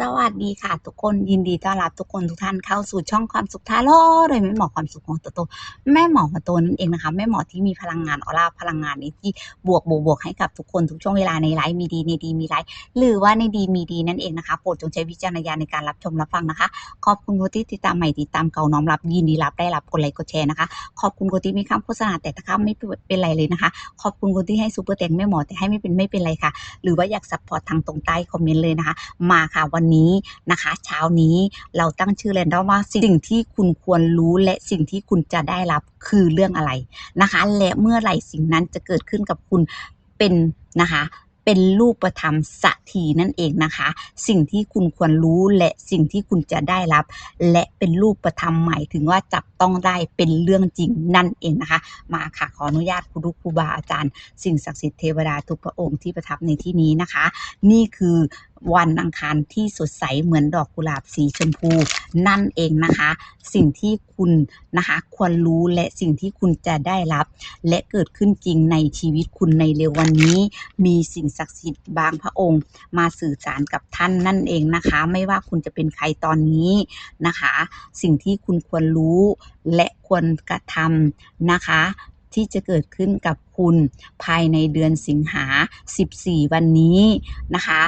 สวัสดีค่ะ ทุกคนยินดีต้อนรับทุกคนทุกท่านเข้าสู่ช่องความสุขท่าโลโดยแม่หมอความสุขของตัวโตแม่หมอมาโตนั่นเองนะคะแม่หมอที่มีพลังงานออร่าพลังงานนี้ที่บวกบวกบวกให้กับทุกคนทุกช่วงเวลาในไลฟ์มีดีในดีมีไลฟ์หรือว่าในดีมีดีนั่นเองนะคะโปรดจงใช้วิจารณญาณในการรับชมรับฟังนะคะ ขอบคุณคนที่ติดตามใหม่ติดตามเก่าน้อมรับยินดีรับได้รับกดไลค์กดแชร์นะคะขอบคุณคนที่มีคำโฆษณาแต่ถ้าคำไม่เป็นไรเลยนะคะ ขอบคุณคนที่ให้ซูเปอร์แตงแม่หมอแต่ให้ไม่เป็นไม่เป็นไรค่ะ หรือว่าอยากซัพพอร์ตทางตรงใต้คอมเมนต์เลยนะคะ มาค่ะวันนี้นะคะ เช้านี้เราตั้งชื่อแรนดอมว่าสิ่งที่คุณควรรู้และสิ่งที่คุณจะได้รับคือเรื่องอะไรนะคะ และเมื่อไหร่สิ่งนั้นจะเกิดขึ้นกับคุณเป็นนะคะเป็นรูปธรรมสัทีนั่นเองนะคะ สิ่งที่คุณควรรู้และสิ่งที่คุณจะได้รับ และเป็นรูปธรรมหมายถึงว่าจับต้องได้เป็นเรื่องจริงนั่นเองนะคะ มาค่ะขออนุญาตครูครูบาอาจารย์ สิ่งศักดิ์สิทธิ์เทวดาทุกพระองค์ที่ประทับในที่นี้นะคะ นี่คือ วันอังคารที่สดใสเหมือนดอกกุหลาบสีชมพู นั่นเองนะคะ สิ่งที่คุณนะคะควรรู้และสิ่งที่คุณจะได้รับ และเกิดขึ้นจริงในชีวิตคุณในเร็ววันนี้ มีสิ่งศักดิ์สิทธิ์บางพระองค์ มาสื่อสารกับท่านนั่นเองนะคะ ไม่ว่าคุณจะเป็นใครตอนนี้นะคะ สิ่งที่คุณควรรู้และควรกระทำนะคะ ที่จะเกิดขึ้นกับคุณภายในเดือนสิงหา 14 วันนี้นะคะ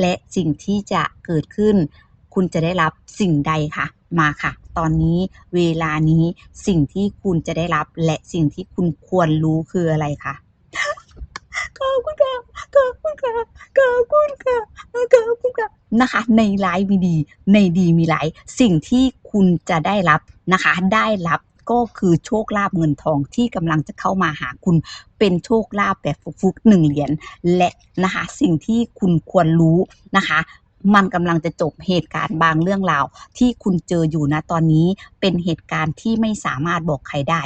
และสิ่งที่จะเกิดขึ้น คุณจะได้รับสิ่งใดคะมาค่ะ ตอนนี้เวลานี้สิ่งที่คุณจะได้รับและสิ่งที่คุณควรรู้คืออะไรคะขอบคุณค่ะขอบคุณค่ะขอบคุณค่ะขอบคุณค่ะนะคะ ในไลฟ์มีดี ในดีมีไลฟ์สิ่งที่คุณจะได้รับนะคะ ได้รับ ก็คือโชคลาภเงินทองที่กำลังจะเข้ามาหาคุณเป็นโชคลาภแบบฟุกๆหนึ่งเหรียญและนะคะสิ่งที่คุณควรรู้นะคะมันกำลังจะจบเหตุการณ์บางเรื่องราวที่คุณเจออยู่นะตอนนี้เป็นเหตุการณ์ที่ไม่สามารถบอกใครได้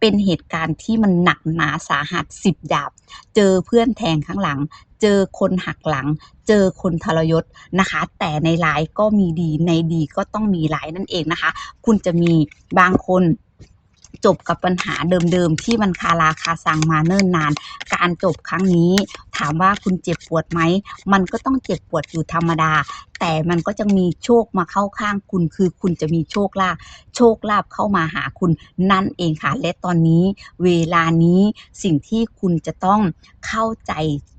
เป็นเหตุการณ์ที่มันหนักหนาสาหัสสิบดาบ เจอเพื่อนแทงข้างหลัง เจอคนหักหลัง เจอคนทรยศนะคะ แต่ในร้ายก็มีดีในดีก็ต้องมีร้ายนั่นเองนะคะ คุณจะมีบางคน จบกับปัญหาเดิมๆที่มันคาราคาซังมาเนิ่นนาน การจบครั้งนี้ ถามว่าคุณเจ็บปวดไหม มันก็ต้องเจ็บปวดอยู่ธรรมดา แต่มันก็จะมีโชคมาเข้าข้างคุณ คือคุณจะมีโชคลาภโชคลาภเข้ามาหาคุณนั่นเองค่ะและตอนนี้ เวลานี้สิ่งที่คุณจะต้องเข้าใจ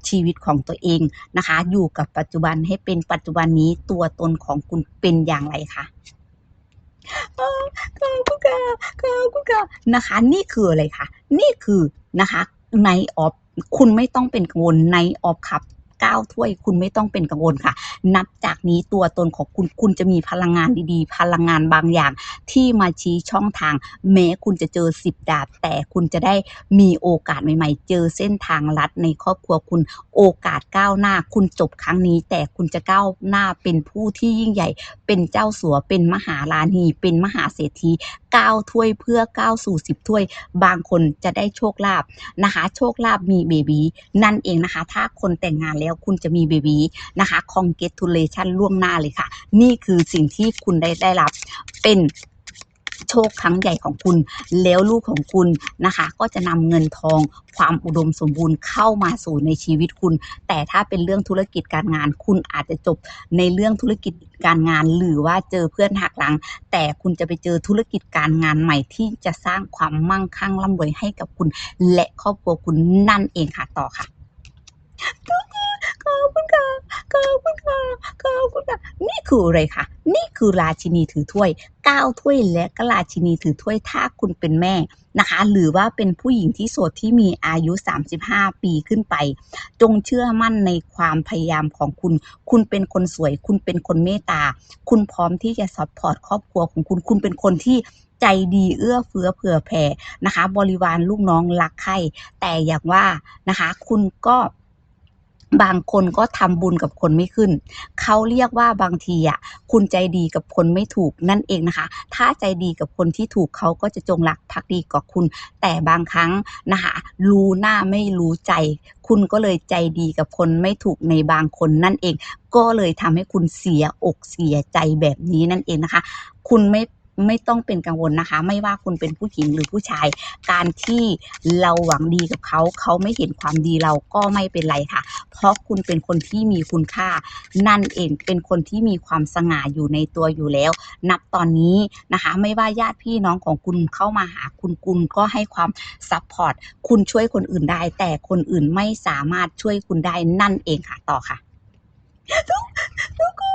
ชีวิตของตัวเองนะคะ อยู่กับปัจจุบันให้เป็นปัจจุบันนี้ตัวตนของคุณเป็นอย่างไรคะ ขอบคุณค่ะขอบคุณค่ะนะคะ นี่คืออะไรคะ นี่คือนะคะในออฟคุณไม่ต้องเป็นกังวลในออฟครับ ก้าถ้วย คุณไม่ต้องเป็นกังวลค่ะ นับจากนี้ตัวตนของคุณคุณจะมีพลังงานดีๆ พลังงานบางอย่าง ที่มาชี้ช่องทาง แม้คุณจะเจอสิบดาบ แต่คุณจะได้มีโอกาสใหม่ ๆ เจอเส้นทางลัดในครอบครัวคุณโอกาสก้าวหน้า คุณจบครั้งนี้ แต่คุณจะก้าวหน้าเป็นผู้ที่ยิ่งใหญ่ เป็นเจ้าสัวเป็นมหาราณีเป็นมหาเศรษฐี ก้าถ้วยเพื่อก้าวสู่สิบถ้วย บางคนจะได้โชคลาภนะคะ โชคลาภมีเบบีนั่นเองนะคะ ถ้าคนแต่งงานแล้วคุณจะมีเบบีนะคะคองเกตทูเลชันล่วงหน้าเลยค่ะ นี่คือสิ่งที่คุณได้ได้รับเป็น โชคครั้งใหญ่ของคุณ แล้วลูกของคุณนะคะ ก็จะนำเงินทองความอุดมสมบูรณ์เข้ามาสู่ในชีวิตคุณ แต่ถ้าเป็นเรื่องธุรกิจการงาน คุณอาจจะจบในเรื่องธุรกิจการงานหรือว่าเจอเพื่อนหักหลัง แต่คุณจะไปเจอธุรกิจการงานใหม่ที่จะสร้างความมั่งคั่งร่ำรวยให้กับคุณ และครอบครัวคุณนั่นเองค่ะต่อค่ะ ขอบคุณค่ะขอบคุณค่ะขอบคุณค่ะนี่คืออะไรคะนี่คือราชินีถือถ้วยเก้าถ้วยและก็ราชินีถือถ้วยถ้าคุณเป็นแม่นะคะ หรือว่าเป็นผู้หญิงที่โสดที่มีอายุ 35 ปีขึ้นไป จงเชื่อมั่นในความพยายามของคุณ คุณเป็นคนสวย คุณเป็นคนเมตตา คุณพร้อมที่จะซัพพอร์ตครอบครัวของคุณ คุณเป็นคนที่ใจดีเอื้อเฟื้อเผื่อแผ่นะคะ บริวารลูกน้องรักใครแต่อย่างว่านะคะ คุณก็ บางคนก็ทำบุญกับคนไม่ขึ้น เขาเรียกว่าบางทีอะคุณใจดีกับคนไม่ถูกนั่นเองนะคะ ถ้าใจดีกับคนที่ถูกเขาก็จะจงรักภักดีกับคุณ แต่บางครั้งนะคะรู้หน้าไม่รู้ใจ คุณก็เลยใจดีกับคนไม่ถูกในบางคนนั่นเอง ก็เลยทำให้คุณเสียอกเสียใจแบบนี้นั่นเองนะคะ คุณไม่ ไม่ต้องเป็นกังวลนะคะ ไม่ว่าคุณเป็นผู้หญิงหรือผู้ชาย การที่เราหวังดีกับเขา เขาไม่เห็นความดีเราก็ไม่เป็นไรค่ะ เพราะคุณเป็นคนที่มีคุณค่า นั่นเองเป็นคนที่มีความสง่าอยู่ในตัวอยู่แล้ว นับตอนนี้นะคะ ไม่ว่าญาติพี่น้องของคุณเข้ามาหาคุณคุณก็ให้ความซัพพอร์ตคุณช่วยคนอื่นได้ แต่คนอื่นไม่สามารถช่วยคุณได้นั่นเองค่ะต่อค่ะทุกทุกคน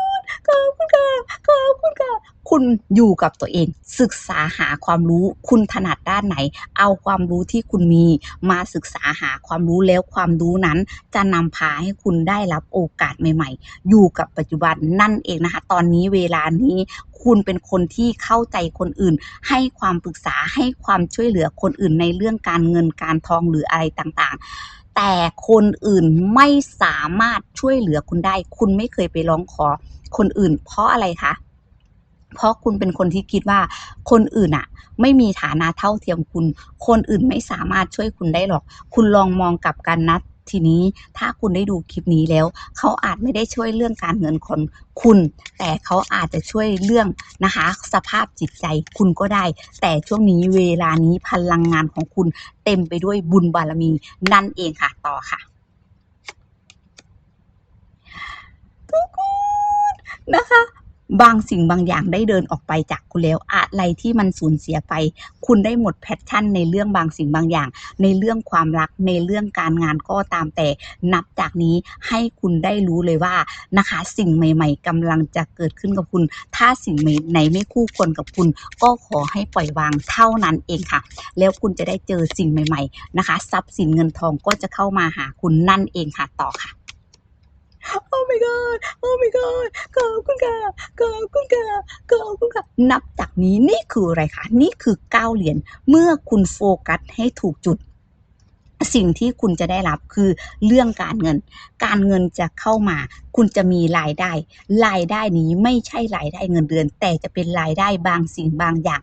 ขอบคุณค่ะขอบคุณค่ะคุณอยู่กับตัวเอง ศึกษาหาความรู้ คุณถนัดด้านไหน เอาความรู้ที่คุณมี มาศึกษาหาความรู้แล้วความรู้นั้น จะนำพาให้คุณได้รับโอกาสใหม่ๆ อยู่กับปัจจุบันนั่นเองนะคะ ตอนนี้เวลานี้คุณเป็นคนที่เข้าใจคนอื่น ให้ความปรึกษาให้ความช่วยเหลือคนอื่นในเรื่องการเงินการทองหรืออะไรต่างๆแต่คนอื่นไม่สามารถช่วยเหลือคุณได้ คุณไม่เคยไปร้องขอ คนอื่น เพราะอะไรคะเพราะคุณเป็นคนที่คิดว่าคนอื่นอะไม่มีฐานะเท่าเทียมคุณ คนอื่นไม่สามารถช่วยคุณได้หรอก คุณลองมองกลับกันนะทีนี้ถ้าคุณได้ดูคลิปนี้แล้ว เขาอาจไม่ได้ช่วยเรื่องการเงินคนคุณ แต่เขาอาจจะช่วยเรื่องนะคะ สภาพจิตใจคุณก็ได้ แต่ช่วงนี้เวลานี้พลังงานของคุณเต็มไปด้วยบุญบารมีนั่นเองค่ะต่อค่ะทุกคน นะคะ บางสิ่งบางอย่างได้เดินออกไปจากคุณแล้ว อะไรที่มันสูญเสียไป คุณได้หมดแพชชั่นในเรื่องบางสิ่งบางอย่าง ในเรื่องความรักในเรื่องการงานก็ตามแต่ นับจากนี้ให้คุณได้รู้เลยว่านะคะ สิ่งใหม่ ๆกำลังจะเกิดขึ้นกับคุณ ถ้าสิ่งไหนไม่คู่ควรกับคุณ ก็ขอให้ปล่อยวางเท่านั้นเองค่ะ แล้วคุณจะได้เจอสิ่งใหม่ ๆ นะคะ ทรัพย์สินเงินทองก็จะเข้ามาหาคุณนั่นเองค่ะต่อค่ะ my god โอ้ my god ขอบคุณค่ะขอบคุณค่ะขอบคุณค่ะนับจากนี้นี่คืออะไรคะ นี่คือก้าวเหรียญเมื่อคุณโฟกัสให้ถูกจุด สิ่งที่คุณจะได้รับคือเรื่องการเงิน การเงินจะเข้ามา คุณจะมีรายได้ รายได้นี้ไม่ใช่รายได้เงินเดือน แต่จะเป็นรายได้บางสิ่งบางอย่าง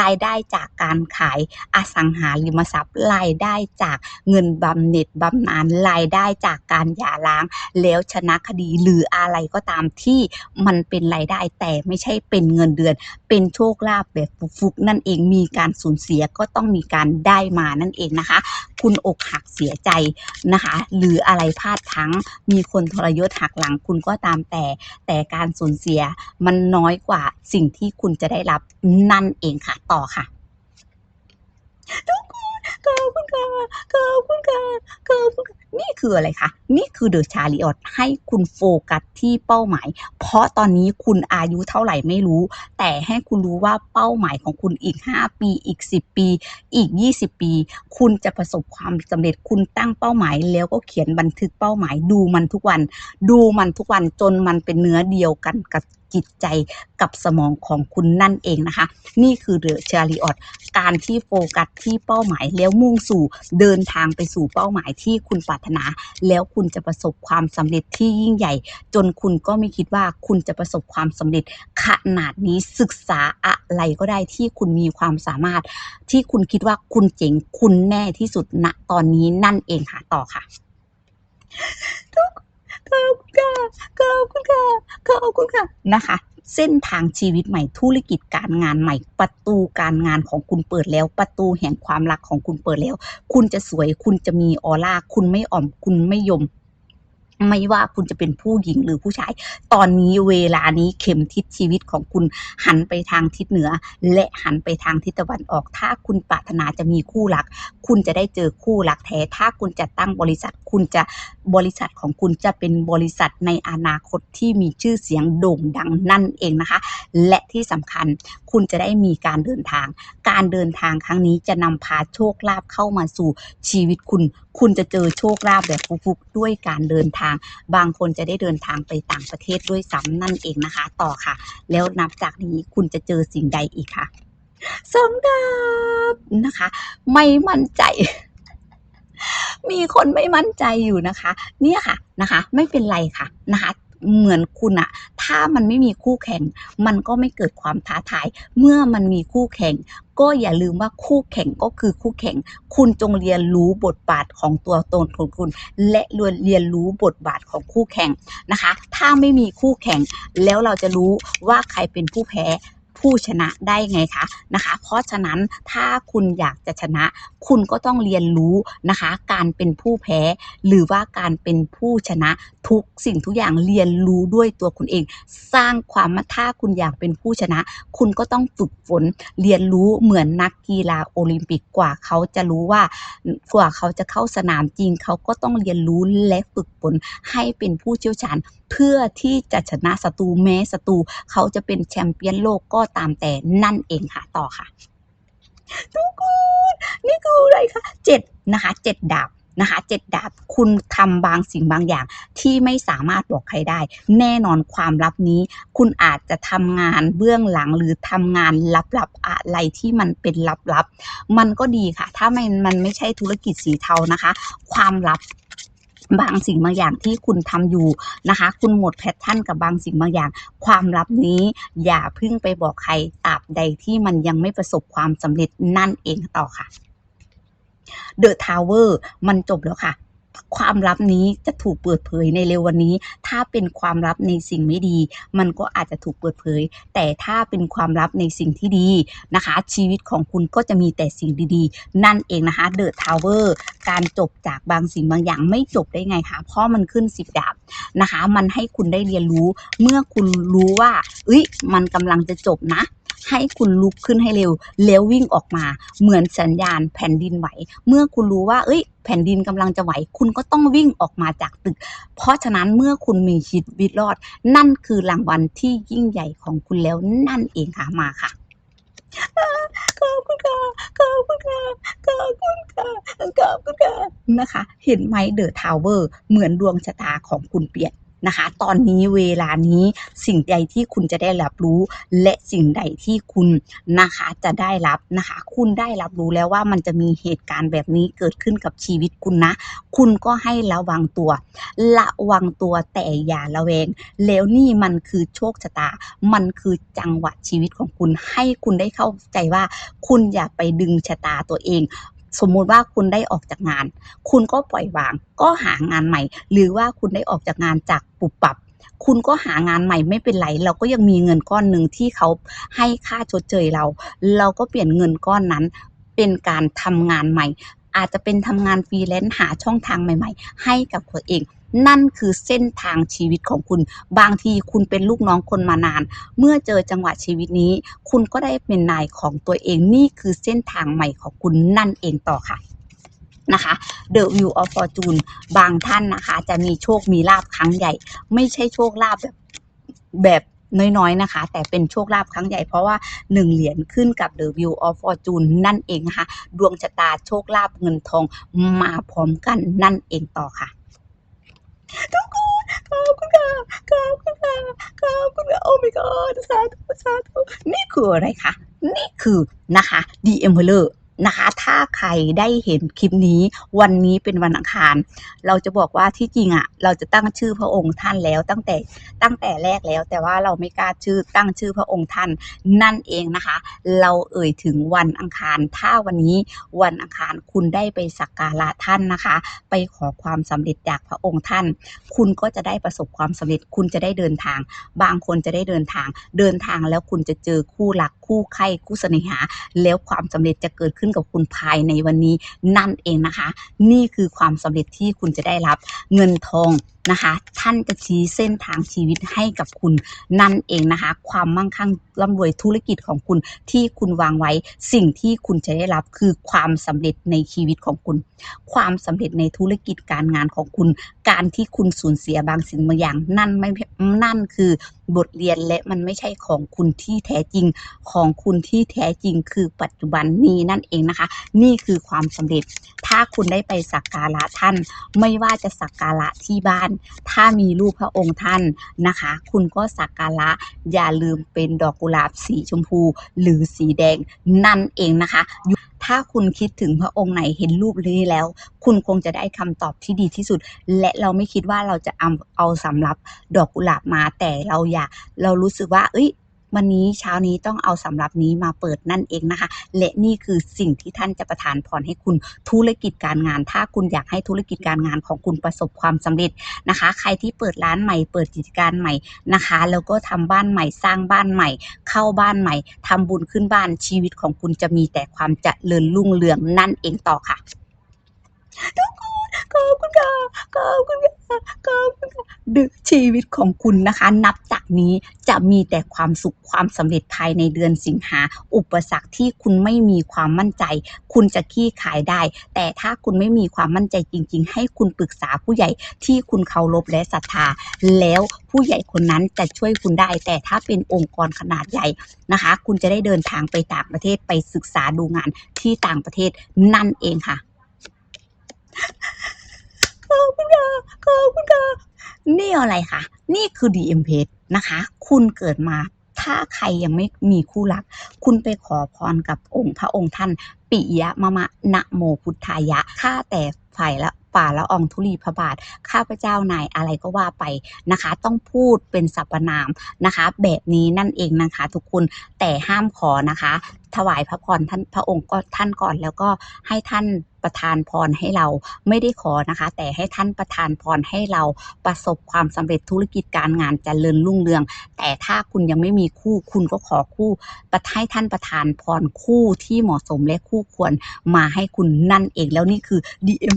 รายได้จากการขายอสังหาริมทรัพย์ รายได้จากเงินบำเหน็จบำนาญ รายได้จากการหย่าร้าง แล้วชนะคดีหรืออะไรก็ตามที่มันเป็นรายได้แต่ไม่ใช่เป็นเงินเดือน เป็นโชคลาภแบบฟุกๆนั่นเอง มีการสูญเสียก็ต้องมีการได้มานั่นเองนะคะ คุณอกหักเสียใจนะคะ หรืออะไรพลาดทั้งมีคนทรยศหักหลังคุณก็ตามแต่ แต่การสูญเสียมันน้อยกว่าสิ่งที่คุณจะได้รับนั่นเองค่ะ ต่อค่ะทุกคน ขอบคุณค่ะขอบคุณค่ะขอบคุณค่ะนี่คืออะไรคะ นี่คือเดอะชาริออตให้คุณโฟกัสที่เป้าหมาย เพราะตอนนี้คุณอายุเท่าไหร่ไม่รู้ แต่ให้คุณรู้ว่าเป้าหมายของคุณอีก 5 ปี อีก 10 ปี อีก 20 ปี คุณจะประสบความสำเร็จ คุณตั้งเป้าหมาย แล้วก็เขียนบันทึกเป้าหมาย ดูมันทุกวัน ดูมันทุกวันจนมันเป็นเนื้อเดียวกันกับ จิตใจกับสมองของคุณนั่นเองนะคะ นี่คือเดอะชาริออตการที่โฟกัสที่เป้าหมายแล้วมุ่งสู่เดินทางไปสู่เป้าหมายที่คุณปรารถนา แล้วคุณจะประสบความสำเร็จที่ยิ่งใหญ่ จนคุณก็ไม่คิดว่าคุณจะประสบความสำเร็จ ขนาดนี้ศึกษาอะไรก็ได้ที่คุณมีความสามารถ ที่คุณคิดว่าคุณเจ๋งคุณแน่ที่สุดณตอนนี้นั่นเองค่ะต่อค่ะ อบคุณค่ะขอบคุณค่ะขอบคุณค่ะนะคะ เส้นทางชีวิตใหม่ธุรกิจการงานใหม่ ประตูการงานของคุณเปิดแล้ว ประตูแห่งความรักของคุณเปิดแล้ว คุณจะสวยคุณจะมีออร่าคุณไม่อ่อมคุณไม่ยม ไม่ว่าคุณจะเป็นผู้หญิงหรือผู้ชาย ตอนนี้เวลานี้เข็มทิศชีวิตของคุณหันไปทางทิศเหนือ และหันไปทางทิศตะวันออก ถ้าคุณปรารถนาจะมีคู่รัก คุณจะได้เจอคู่รักแท้ ถ้าคุณจะตั้งบริษัท คุณจะบริษัทของคุณจะเป็นบริษัทในอนาคตที่มีชื่อเสียงโด่งดังนั่นเองนะคะ และที่สำคัญคุณจะได้มีการเดินทาง การเดินทางครั้งนี้จะนำพาโชคลาภเข้ามาสู่ชีวิตคุณ คุณจะเจอโชคลาภแบบฟุกๆด้วยการเดินทาง บางคนจะได้เดินทางไปต่างประเทศด้วยซ้ำนั่นเองนะคะ ต่อค่ะ แล้วนับจากนี้คุณจะเจอสิ่งใดอีกคะสองดาบนะคะ ไม่มั่นใจ มีคนไม่มั่นใจอยู่นะคะ เนี่ยค่ะนะคะ ไม่เป็นไรค่ะนะคะ เหมือนคุณอะถ้ามันไม่มีคู่แข่ง มันก็ไม่เกิดความท้าทาย เมื่อมันมีคู่แข่ง ก็อย่าลืมว่าคู่แข่งก็คือคู่แข่ง คุณจงเรียนรู้บทบาทของตัวตนของคุณ และเรียนรู้บทบาทของคู่แข่งนะคะ ถ้าไม่มีคู่แข่ง แล้วเราจะรู้ว่าใครเป็นผู้แพ้ผู้ชนะได้ไงคะนะคะ เพราะฉะนั้นถ้าคุณอยากจะชนะ คุณก็ต้องเรียนรู้นะคะ การเป็นผู้แพ้ หรือว่าการเป็นผู้ชนะ ทุกสิ่งทุกอย่างเรียนรู้ด้วยตัวคุณเอง สร้างความมาถ้าคุณอยากเป็นผู้ชนะ คุณก็ต้องฝึกฝนเรียนรู้เหมือนนักกีฬาโอลิมปิกกว่าเขาจะรู้ว่ากว่าเขาจะเข้าสนามจริง เขาก็ต้องเรียนรู้และฝึกฝนให้เป็นผู้เชี่ยวชาญ เพื่อที่จะชนะศัตรูแม้ศัตรูเขาจะเป็นแชมเปี้ยนโลกก็ตามแต่นั่นเองค่ะต่อค่ะทุกคนนี่คืออะไรคะเจ็ดนะคะเจ็ดดาบ นะคะเจ็ดดาบคุณทำบางสิ่งบางอย่างที่ไม่สามารถบอกใครได้ แน่นอนความลับนี้ คุณอาจจะทำงานเบื้องหลังหรือทำงานลับๆอะไรที่มันเป็นลับๆมันก็ดีค่ะ ถ้ามันมันไม่ใช่ธุรกิจสีเทานะคะ ความลับบางสิ่งบางอย่างที่คุณทำอยู่นะคะ คุณหมดแพชชั่นกับบางสิ่งบางอย่าง ความลับนี้อย่าเพิ่งไปบอกใครตราบใดที่มันยังไม่ประสบความสำเร็จนั่นเองต่อค่ะ The Tower มันจบแล้วค่ะ ความลับนี้จะถูกเปิดเผยในเร็ววันนี้ ถ้าเป็นความลับในสิ่งไม่ดี มันก็อาจจะถูกเปิดเผย แต่ถ้าเป็นความลับในสิ่งที่ดีนะคะ ชีวิตของคุณก็จะมีแต่สิ่งดีๆ นั่นเองนะคะ The Tower การจบจากบางสิ่งบางอย่างไม่จบได้ไงคะเพราะมันขึ้นสิบดาบนะคะ มันให้คุณได้เรียนรู้ เมื่อคุณรู้ว่าเอ้ยมันกำลังจะจบนะ ให้คุณลุกขึ้นให้เร็ว แล้ววิ่งออกมาเหมือนสัญญาณแผ่นดินไหว เมื่อคุณรู้ว่า เอ้ย แผ่นดินกำลังจะไหว คุณก็ต้องวิ่งออกมาจากตึก เพราะฉะนั้นเมื่อคุณมีชีวิตรอด นั่นคือรางวัลที่ยิ่งใหญ่ของคุณแล้วนั่นเองค่ะมาค่ะขอบคุณค่ะขอบคุณค่ะขอบคุณค่ะขอบคุณค่ะนะคะ เห็นไหมเดอะทาวเวอร์เหมือนดวงชะตาของคุณเปลี่ยน นะคะ ตอนนี้เวลานี้สิ่งใดที่คุณจะได้รับรู้ และสิ่งใดที่คุณนะคะจะได้รับนะคะ คุณได้รับรู้แล้วว่ามันจะมีเหตุการณ์แบบนี้เกิดขึ้นกับชีวิตคุณนะ คุณก็ให้ระวังตัว ระวังตัวแต่อย่าระแวง แล้วนี่มันคือโชคชะตา มันคือจังหวะชีวิตของคุณ ให้คุณได้เข้าใจว่า คุณอย่าไปดึงชะตาตัวเอง สมมุติว่าคุณได้ออกจากงาน คุณก็ปล่อยวาง ก็หางานใหม่ หรือว่าคุณได้ออกจากงานจากปุบปับคุณก็หางานใหม่ไม่เป็นไรเราก็ยังมีเงินก้อนหนึ่งที่เขาให้ค่าชดเชยเรา เราก็เปลี่ยนเงินก้อนนั้น เป็นการทำงานใหม่ อาจจะเป็นทำงานฟรีแลนซ์หาช่องทางใหม่ ๆ ให้กับตัวเอง นั่นคือเส้นทางชีวิตของคุณ บางทีคุณเป็นลูกน้องคนมานาน เมื่อเจอจังหวะชีวิตนี้ คุณก็ได้เป็นนายของตัวเองนี่คือเส้นทางใหม่ของคุณนั่นเองต่อค่ะนะคะ The View of Fortune บางท่านนะคะ จะมีโชคมีลาบครั้งใหญ่ ไม่ใช่โชคลาบแบบแบบน้อยๆนะคะ แต่เป็นโชคลาภครั้งใหญ่เพราะว่า 1 เหรียญขึ้นกับ The View of Fortune นั่นเองนะคะ ดวงชะตาโชคลาภเงินทองมาพร้อมกันนั่นเองต่อค่ะ ทุกคนขอบคุณค่ะขอบคุณค่ะขอบคุณค่ะโอ้ my god สาธุสาธุนี่คืออะไรคะ นี่คือนะคะ The Emperor นะคะ ถ้าใครได้เห็นคลิปนี้วันนี้เป็นวันอังคาร เราจะบอกว่าที่จริงอะ เราจะตั้งชื่อพระองค์ท่านแล้วตั้งแต่ตั้งแต่แรกแล้ว แต่ว่าเราไม่กล้าชื่อตั้งชื่อพระองค์ท่านนั่นเองนะคะ เราเอ่ยถึงวันอังคาร ถ้าวันนี้วันอังคารคุณได้ไปสักการะท่านนะคะ ไปขอความสำเร็จจากพระองค์ท่าน คุณก็จะได้ประสบความสำเร็จ คุณจะได้เดินทาง บางคนจะได้เดินทาง เดินทางแล้วคุณจะเจอคู่รักคู่ใคร่คู่เสน่หา แล้วความสำเร็จจะเกิดขึ้นกับคุณภายในวันนี้นั่นเองนะคะ นี่คือความสำเร็จที่คุณจะได้รับเงินทอง นะคะ ท่านจะชี้เส้นทางชีวิตให้กับคุณนั่นเองนะคะ ความมั่งคั่งร่ำรวยธุรกิจของคุณที่คุณวางไว้ สิ่งที่คุณจะได้รับคือความสำเร็จในชีวิตของคุณ ความสำเร็จในธุรกิจการงานของคุณ การที่คุณสูญเสียบางสิ่งบางอย่าง นั่นไม่นั่นคือบทเรียนและมันไม่ใช่ของคุณที่แท้จริงของคุณที่แท้จริงคือปัจจุบันนี้นั่นเองนะคะ นี่คือความสำเร็จ ถ้าคุณได้ไปสักการะท่าน ไม่ว่าจะสักการะที่บ้านถ้ามีรูปพระองค์ท่านนะคะ คุณก็สักการะอย่าลืมเป็นดอกกุหลาบสีชมพู หรือสีแดงนั่นเองนะคะถ้าคุณคิดถึงพระองค์ไหนเห็นรูปนี้แล้ว คุณคงจะได้คำตอบที่ดีที่สุด และเราไม่คิดว่าเราจะเอาเอาสำรับดอกกุหลาบมาแต่เราอยากเรารู้สึกว่า เอ้ย วันนี้เช้านี้ต้องเอาสำรับนี้มาเปิดนั่นเองนะคะ และนี่คือสิ่งที่ท่านจะประทานพรให้คุณธุรกิจการงาน ถ้าคุณอยากให้ธุรกิจการงานของคุณประสบความสำเร็จนะคะ ใครที่เปิดร้านใหม่ เปิดกิจการใหม่นะคะ แล้วก็ทำบ้านใหม่ สร้างบ้านใหม่ เข้าบ้านใหม่ทำบุญขึ้นบ้านชีวิตของคุณจะมีแต่ความเจริญรุ่งเรืองนั่นเองต่อค่ะทุกคน ขอบคุณค่ะขอบคุณค่ะขอบคุณค่ะดึกชีวิตของคุณนะคะ นับจากนี้จะมีแต่ความสุขความสำเร็จภายในเดือนสิงหา อุปสรรคที่คุณไม่มีความมั่นใจ คุณจะขี้ขายได้ แต่ถ้าคุณไม่มีความมั่นใจจริง ๆ ให้คุณปรึกษาผู้ใหญ่ที่คุณเคารพและศรัทธา แล้วผู้ใหญ่คนนั้นจะช่วยคุณได้ แต่ถ้าเป็นองค์กรขนาดใหญ่นะคะ คุณจะได้เดินทางไปต่างประเทศไปศึกษาดูงานที่ต่างประเทศนั่นเองค่ะ ขอบคุณค่ะขอบคุณค่ะนี่อะไรคะนี่คือ DM p a g e นะคะ คุณเกิดมา ถ้าใครยังไม่มีคู่รัก คุณไปขอพรกับองค์พระองค์ท่าน ปิยะมะมะนะโมพุทธายะข้าแต่ฝ่ายละป่าละอองธุลีพระบาท ข้าพเจ้านายอะไรก็ว่าไปนะคะ ต้องพูดเป็นสรรพนามนะคะ แบบนี้นั่นเองนะคะ ทุกคนแต่ห้ามขอนะคะ ถวายพระพรท่านพระองค์ก็ท่านก่อนแล้วก็ให้ท่าน ประทานพรให้เราไม่ได้ขอนะคะ แต่ให้ท่านประทานพรให้เราประสบความสำเร็จธุรกิจการงานเจริญรุ่งเรือง แต่ถ้าคุณยังไม่มีคู่คุณก็ขอคู่ประให้ท่านประทานพรคู่ที่เหมาะสมและคู่ควรมาให้คุณนั่นเองแล้วนี่คือ DM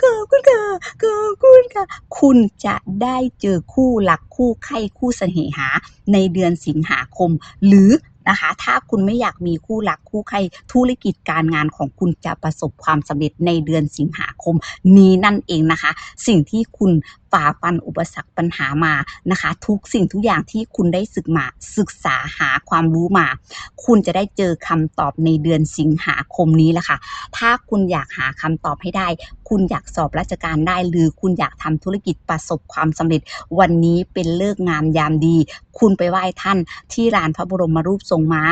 ขอบคุณค่ะขอบคุณค่ะคุณจะได้เจอคู่หลักคู่ใครคู่เสน่หาในเดือนสิงหาคม หรือ นะคะ ถ้าคุณไม่อยากมีคู่รักคู่ใครธุรกิจการงานของคุณจะประสบความสำเร็จในเดือนสิงหาคมนี้นั่นเองนะคะ สิ่งที่คุณ ฝ่าฟันอุปสรรคปัญหามานะคะ ทุกสิ่งทุกอย่างที่คุณได้ศึกมาศึกษาหาความรู้มา คุณจะได้เจอคำตอบในเดือนสิงหาคมนี้แหละค่ะ ถ้าคุณอยากหาคำตอบให้ได้ คุณอยากสอบราชการได้ หรือคุณอยากทำธุรกิจประสบความสำเร็จ วันนี้เป็นเลิกงามยามดี คุณไปไหว้ท่านที่ลานพระบรมรูปทรงม้า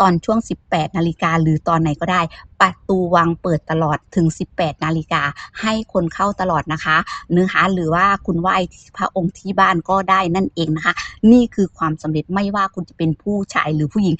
ตอนช่วง 18 นาฬิกาหรือตอนไหนก็ได้ ประตูวังเปิดตลอดถึง 18 นาฬิกาให้คนเข้าตลอดนะคะเนื้อหาหรือว่าคุณไหว้พระองค์ที่บ้านก็ได้นั่นเองนะคะ นี่คือความสำเร็จไม่ว่าคุณจะเป็นผู้ชายหรือผู้หญิง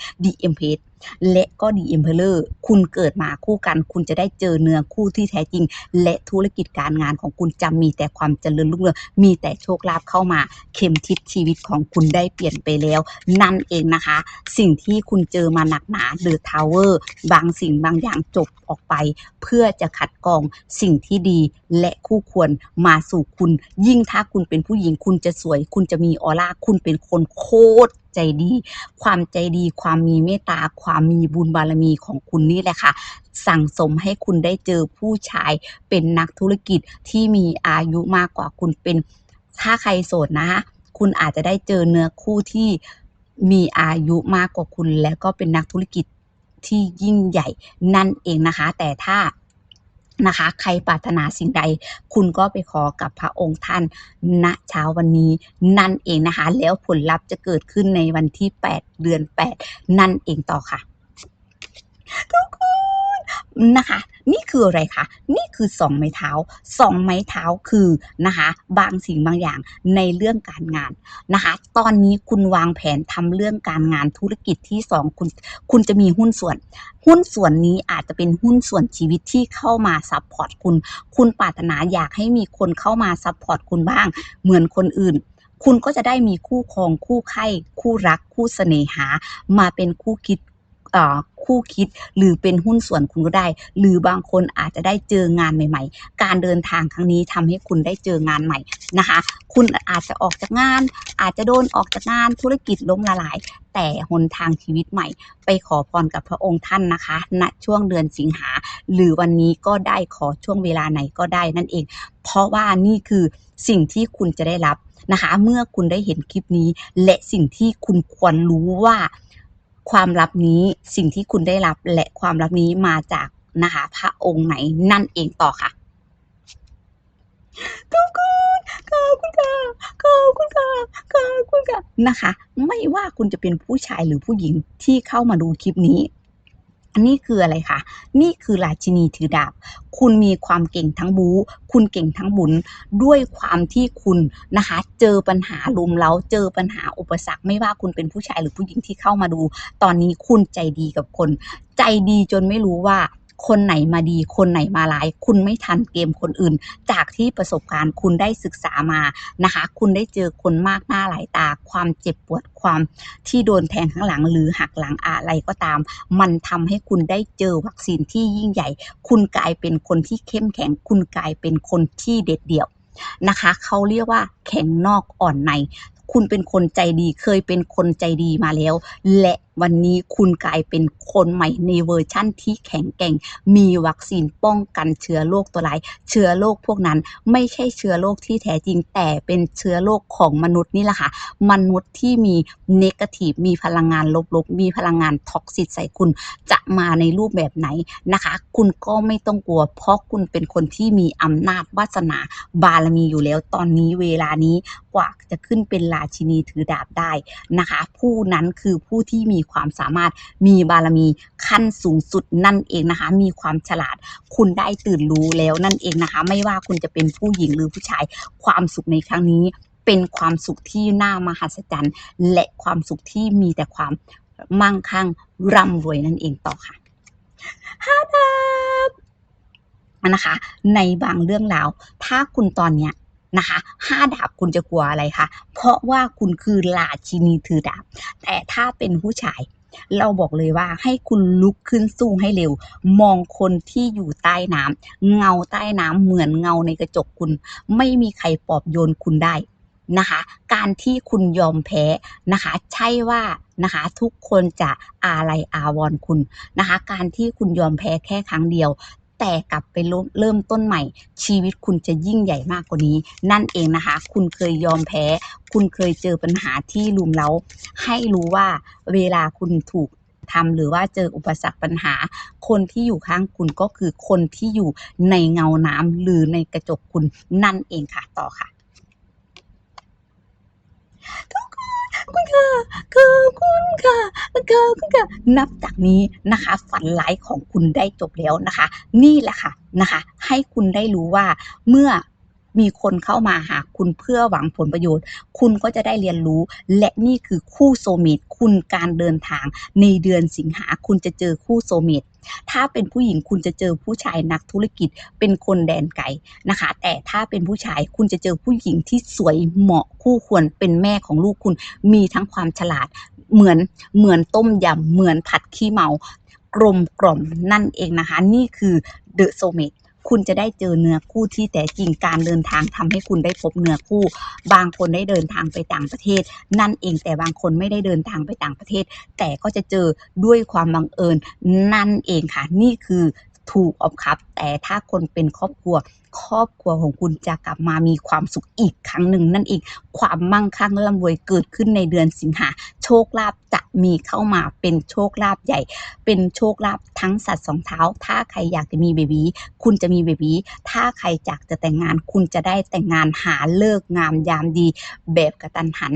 DM p a g e และก็ DM p e l e r คุณเกิดมาคู่กัน คุณจะได้เจอเนื้อคู่ที่แท้จริง และธุรกิจการงานของคุณจะมีแต่ความเจริญรุ่งเรืองมีแต่โชคลาภเข้ามาเข็มทิศชีวิตของคุณได้เปลี่ยนไปแล้ว นั่นเองนะคะ สิ่งที่คุณเจอมาหนักหนาหรือทาวเวอร์บางสิ่งบางอย่างจบออกไป เพื่อจะคัดกรองสิ่งที่ดีและคู่ควรมาสู่คุณ ยิ่งถ้าคุณเป็นผู้หญิงคุณจะสวย คุณจะมีออร่าคุณเป็นคนโคตรใจดี ความใจดีความมีเมตตา ความมีบุญบารมีของคุณนี่แหละค่ะ สั่งสมให้คุณได้เจอผู้ชายเป็นนักธุรกิจที่มีอายุมากกว่าคุณเป็นถ้าใครโสดนะคุณอาจจะได้เจอเนื้อคู่ที่มีอายุมากกว่าคุณ แล้วก็เป็นนักธุรกิจที่ยิ่งใหญ่นั่นเองนะคะ แต่ถ้า นะคะ ใครปรารถนาสิ่งใด คุณก็ไปขอกับพระองค์ท่านณเช้าวันนี้นั่นเองนะคะ แล้วผลลัพธ์จะเกิดขึ้นในวันที่ 8 เดือน 8 นั่นเองต่อค่ะทุกคน นะคะ นี่คืออะไรคะนี่คือสองไม้เท้าสองไม้เท้าคือนะคะบางสิ่งบางอย่างในเรื่องการงานนะคะ ตอนนี้คุณวางแผนทำเรื่องการงานธุรกิจที่สองคุณคุณจะมีหุ้นส่วน หุ้นส่วนนี้อาจจะเป็นหุ้นส่วนชีวิตที่เข้ามาซัพพอร์ตคุณ คุณปรารถนาอยากให้มีคนเข้ามาซัพพอร์ตคุณบ้าง เหมือนคนอื่นคุณก็จะได้มีคู่ครองคู่ใคร่คู่รัก คู่เสน่หา มาเป็นคู่คิด คู่คิดหรือเป็นหุ้นส่วนคุณก็ได้ หรือบางคนอาจจะได้เจองานใหม่ ๆ การเดินทางครั้งนี้ทำให้คุณได้เจองานใหม่นะคะ คุณอาจจะออกจากงาน อาจจะโดนออกจากงานธุรกิจล้มละลาย แต่หนทางชีวิตใหม่ ไปขอพรกับพระองค์ท่านนะคะณช่วงเดือนสิงหา หรือวันนี้ก็ได้ขอช่วงเวลาไหนก็ได้นั่นเอง เพราะว่านี่คือสิ่งที่คุณจะได้รับนะคะ เมื่อคุณได้เห็นคลิปนี้ และสิ่งที่คุณควรรู้ว่า ความลับนี้สิ่งที่คุณได้รับและความลับนี้มาจากนะคะพระองค์ไหนนั่นเองต่อค่ะทุกคนขอบคุณค่ะขอบคุณค่ะขอบคุณค่ะนะคะ ไม่ว่าคุณจะเป็นผู้ชายหรือผู้หญิงที่เข้ามาดูคลิปนี้ อันนี้คืออะไรคะนี่คือราชินีถือดาบ คุณมีความเก่งทั้งบู๊คุณเก่งทั้งบุญ ด้วยความที่คุณนะคะ เจอปัญหาลุมเล้าเจอปัญหาอุปสรรค ไม่ว่าคุณเป็นผู้ชายหรือผู้หญิงที่เข้ามาดู ตอนนี้คุณใจดีกับคน ใจดีจนไม่รู้ว่า คนไหนมาดี คนไหนมาร้าย คุณไม่ทันเกมคนอื่น จากที่ประสบการณ์คุณได้ศึกษามานะคะ คุณได้เจอคนมากหน้าหลายตา ความเจ็บปวดความที่โดนแทงข้างหลัง หรือหักหลังอะไรก็ตาม มันทำให้คุณได้เจอวัคซีนที่ยิ่งใหญ่ คุณกลายเป็นคนที่เข้มแข็ง คุณกลายเป็นคนที่เด็ดเดี่ยวนะคะ เขาเรียกว่าแข็งนอกอ่อนใน คุณเป็นคนใจดีเคยเป็นคนใจดีมาแล้ว และวันนี้คุณกลายเป็นคนใหม่ในเวอร์ชั่นที่แข็งแกร่ง มีวัคซีนป้องกันเชื้อโรคตัวร้าย เชื้อโรคพวกนั้นไม่ใช่เชื้อโรคที่แท้จริง แต่เป็นเชื้อโรคของมนุษย์นี่แหละค่ะ มนุษย์ที่มีเนกาทีฟมีพลังงานลบๆ มีพลังงานท็อกซิตใส่คุณ จะมาในรูปแบบไหนนะคะ คุณก็ไม่ต้องกลัว เพราะคุณเป็นคนที่มีอำนาจวาสนาบารมีอยู่แล้ว ตอนนี้เวลานี้กว่าจะขึ้นเป็นราชินีถือดาบได้นะคะ ผู้นั้นคือผู้ที่มีความสามารถมีบารมีขั้นสูงสุดนั่นเองนะคะ มีความฉลาดคุณได้ตื่นรู้แล้วนั่นเองนะคะ ไม่ว่าคุณจะเป็นผู้หญิงหรือผู้ชายความสุขในครั้งนี้เป็นความสุขที่น่ามหัศจรรย์ และความสุขที่มีแต่ความมั่งคั่งร่ำรวยนั่นเองต่อค่ะห้าดาบนะคะ ในบางเรื่องราว ถ้าคุณตอนเนี้ย นะคะห้าดาบคุณจะกลัวอะไรคะเพราะว่าคุณคือราชินีถือดาบ แต่ถ้าเป็นผู้ชาย เราบอกเลยว่าให้คุณลุกขึ้นสู้ให้เร็ว มองคนที่อยู่ใต้น้ำเงาใต้น้ำเหมือนเงาในกระจกคุณ ไม่มีใครปลอบโยนคุณได้นะคะการที่คุณยอมแพ้นะคะใช่ว่านะคะทุกคนจะอาลัยอาวรคุณนะคะการที่คุณยอมแพ้แค่ครั้งเดียว แต่กลับไปเริ่มต้นใหม่ ชีวิตคุณจะยิ่งใหญ่มากกว่านี้ นั่นเองนะคะ คุณเคยยอมแพ้ คุณเคยเจอปัญหาที่ลุมเร้า ให้รู้ว่าเวลาคุณถูกทำหรือว่าเจออุปสรรคปัญหา คนที่อยู่ข้างคุณก็คือคนที่อยู่ในเงาน้ำหรือในกระจกคุณนั่นเองค่ะต่อค่ะทุกค คุณค่ะขอบคุณค่ะขอบคุณค่ะ นับจากนี้นะคะ ฝันร้ายของคุณได้จบแล้วนะคะ นี่แหละค่ะนะคะ ให้คุณได้รู้ว่าเมื่อมีคนเข้ามาหาคุณเพื่อหวังผลประโยชน์ คุณก็จะได้เรียนรู้ และนี่คือคู่โซเมตคุณการเดินทาง ในเดือนสิงหาคุณจะเจอคู่โซเมต ถ้าเป็นผู้หญิงคุณจะเจอผู้ชายนักธุรกิจเป็นคนแดนไก่นะคะ แต่ถ้าเป็นผู้ชายคุณจะเจอผู้หญิงที่สวยเหมาะคู่ควรเป็นแม่ของลูกคุณ มีทั้งความฉลาดเหมือนเหมือนต้มยำเหมือนผัดขี้เมากลมกล่อมนั่นเองนะคะ นี่คือเดอะโซเมต คุณจะได้เจอเนื้อคู่ที่แต่จริงการเดินทางทำให้คุณได้พบเนื้อคู่ บางคนได้เดินทางไปต่างประเทศ นั่นเองแต่บางคนไม่ได้เดินทางไปต่างประเทศ แต่ก็จะเจอด้วยความบังเอิญนั่นเองค่ะ นี่คือ ถูกออฟครับ แต่ถ้าคนเป็นครอบครัว ครอบครัวของคุณจะกลับมามีความสุขอีกครั้งหนึ่งนั่นเองความมั่งคั่งร่ำรวยเกิดขึ้นในเดือนสิงหาโชคลาภจะมีเข้ามาเป็นโชคลาภใหญ่ เป็นโชคลาภทั้งสัตว์สองเท้า ถ้าใครอยากจะมีเบบีคุณจะมีเบบีถ้าใครอยากจะแต่งงาน คุณจะได้แต่งงานหาเลิกงามยามดี แบบกระตันหัน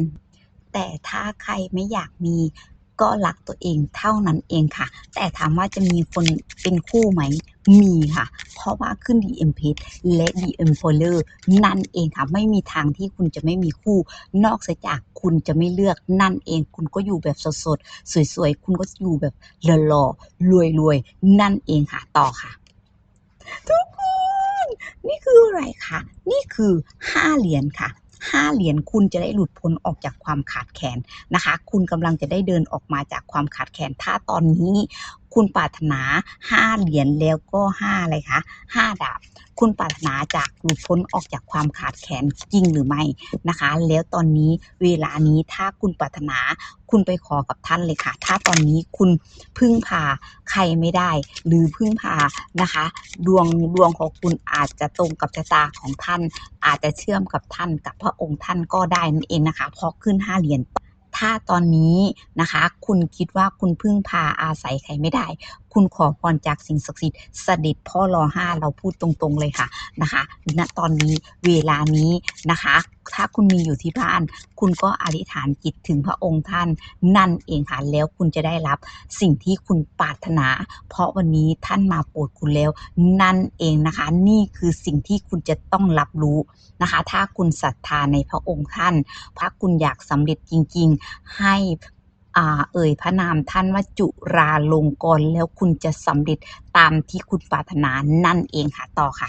แต่ถ้าใครไม่อยากมี ก็รักตัวเองเท่านั้นเองค่ะ แต่ถามว่าจะมีคนเป็นคู่ไหม มีค่ะ เพราะว่าขึ้น DM p a g e และ DM Follower นั่นเองค่ะ ไม่มีทางที่คุณจะไม่มีคู่ นอกจากคุณจะไม่เลือกนั่นเอง คุณก็อยู่แบบสดๆ สวยๆ คุณก็อยู่แบบหล่อๆรวยๆ นั่นเองค่ะ ต่อค่ะ ทุกคน นี่คืออะไรคะ นี่คือ 5 เหรียญค่ะ 5 เหรียญคุณจะได้หลุดพ้นออกจากความขาดแคลนนะคะ คุณกำลังจะได้เดินออกมาจากความขาดแคลนถ้าตอนนี้ คุณปรารถนา5เหรียญแล้วก็5อะไรคะ5ดาบ คุณปรารถนาจากหลุดพ้นออกจากความขาดแคลนจริงหรือไม่นะคะ แล้วตอนนี้เวลานี้ถ้าคุณปรารถนาคุณไปขอกับท่านเลยค่ะ ถ้าตอนนี้คุณพึ่งพาใครไม่ได้ หรือพึ่งพานะคะ ดวงดวงของคุณอาจจะตรงกับชะตาของท่าน อาจจะเชื่อมกับท่านกับพระองค์ท่านก็ได้นั่นเองนะคะเพราะขึ้น5เหรียญ ถ้าตอนนี้นะคะ คุณคิดว่าคุณพึ่งพาอาศัยใครไม่ได้ คุณขอพรจากสิ่งศักดิ์สิทธิ์เสด็จพ่อรอห้าเราพูดตรง ๆ เลยค่ะนะคะณตอนนี้เวลานี้นะคะ ถ้าคุณมีอยู่ที่บ้าน คุณก็อธิษฐานจิตถึงพระองค์ท่าน นั่นเองค่ะแล้วคุณจะได้รับสิ่งที่คุณปรารถนา เพราะวันนี้ท่านมาโปรดคุณแล้ว นั่นเองนะคะ นี่คือสิ่งที่คุณจะต้องรับรู้นะคะ ถ้าคุณศรัทธาในพระองค์ท่านถ้าคุณอยากสำเร็จจริง ๆ ให้ เอ่ยพระนามท่านว่าจุราลงกรณ์แล้วคุณจะสำเร็จตามที่คุณปรารถนานั่นเองค่ะต่อค่ะ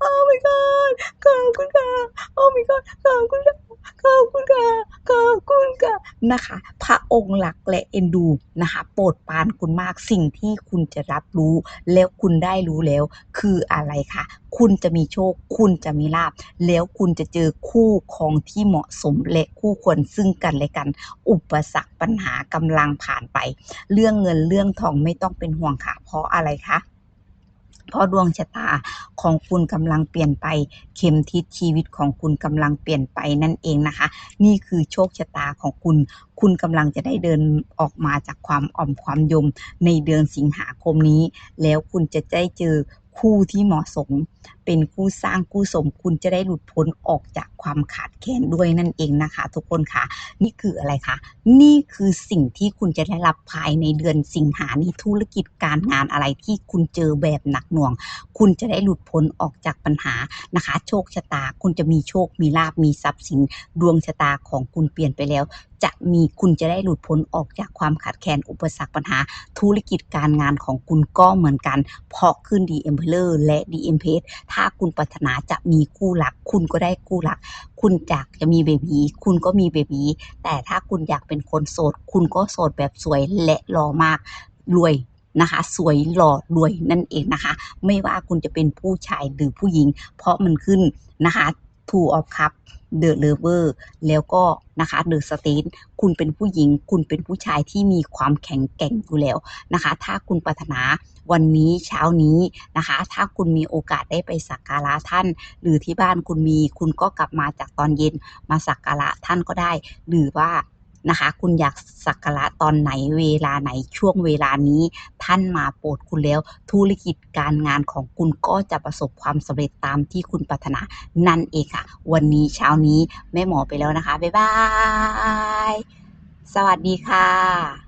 โอ้ my god ขอบคุณค่ะ โอ้ my god ขอบคุณค่ะขอบคุณค่ะขอบคุณค่ะนะคะ พระองค์หลักและเอ็นดูนะคะ โปรดปานคุณมากสิ่งที่คุณจะรับรู้ แล้วคุณได้รู้แล้ว คืออะไรคะคุณจะมีโชค คุณจะมีลาภแล้วคุณจะเจอคู่ครองที่เหมาะสมและคู่ควรซึ่งกันและกัน อุปสรรคปัญหากำลังผ่านไป เรื่องเงินเรื่องทองไม่ต้องเป็นห่วงค่ะ เพราะอะไรคะ เพราะดวงชะตาของคุณกำลังเปลี่ยนไป เข็มทิศชีวิตของคุณกำลังเปลี่ยนไปนั่นเองนะคะ นี่คือโชคชะตาของคุณ คุณกำลังจะได้เดินออกมาจากความอ่อมความยมในเดือนสิงหาคมนี้ แล้วคุณจะได้เจอ คู่ที่เหมาะสม เป็นคู่สร้างคู่สมคุณจะได้หลุดพ้นออกจากความขาดแคลนด้วยนั่นเองนะคะ ทุกคนค่ะ นี่คืออะไรคะนี่คือสิ่งที่คุณจะได้รับภายในเดือนสิงหานี้ธุรกิจการงานอะไรที่คุณเจอแบบหนักหน่วง คุณจะได้หลุดพ้นออกจากปัญหานะคะ โชคชะตาคุณจะมีโชคมีลาบมีทรัพย์สินดวงชะตาของคุณเปลี่ยนไปแล้วจะมีคุณจะได้หลุดพ้นออกจากความขาดแคลนอุปสรรคปัญหา ธุรกิจการงานของคุณก็เหมือนกัน เพราะขึ้นดีเอ็มเพลอร์และดีเอ็มเพถ้าคุณปรารถนาจะมีคู่รัก คุณก็ได้คู่รัก คุณอยากจะมีเบบีคุณก็มีเบบีแต่ถ้าคุณอยากเป็นคนโสด คุณก็โสดแบบสวยและหล่อมากรวยนะคะสวยหล่อรวยนั่นเองนะคะ ไม่ว่าคุณจะเป็นผู้ชายหรือผู้หญิง เพราะมันขึ้นนะคะ two of cup the lover แล้วก็นะคะ the state คุณเป็นผู้หญิง คุณเป็นผู้ชายที่มีความแข็งแกร่งอยู่แล้วนะคะ ถ้าคุณปรารถนาวันนี้เช้านี้นะคะ ถ้าคุณมีโอกาสได้ไปสักการะท่าน หรือที่บ้านคุณมี คุณก็กลับมาจากตอนเย็นมาสักการะท่านก็ได้ หรือว่า นะคะ คุณอยากสักการะตอนไหนเวลาไหนช่วงเวลานี้ ท่านมาโปรดคุณแล้ว ธุรกิจการงานของคุณก็จะประสบความสำเร็จตามที่คุณปรารถนานั่นเองค่ะ วันนี้เช้านี้แม่หมอไปแล้วนะคะ บ๊ายบาย สวัสดีค่ะ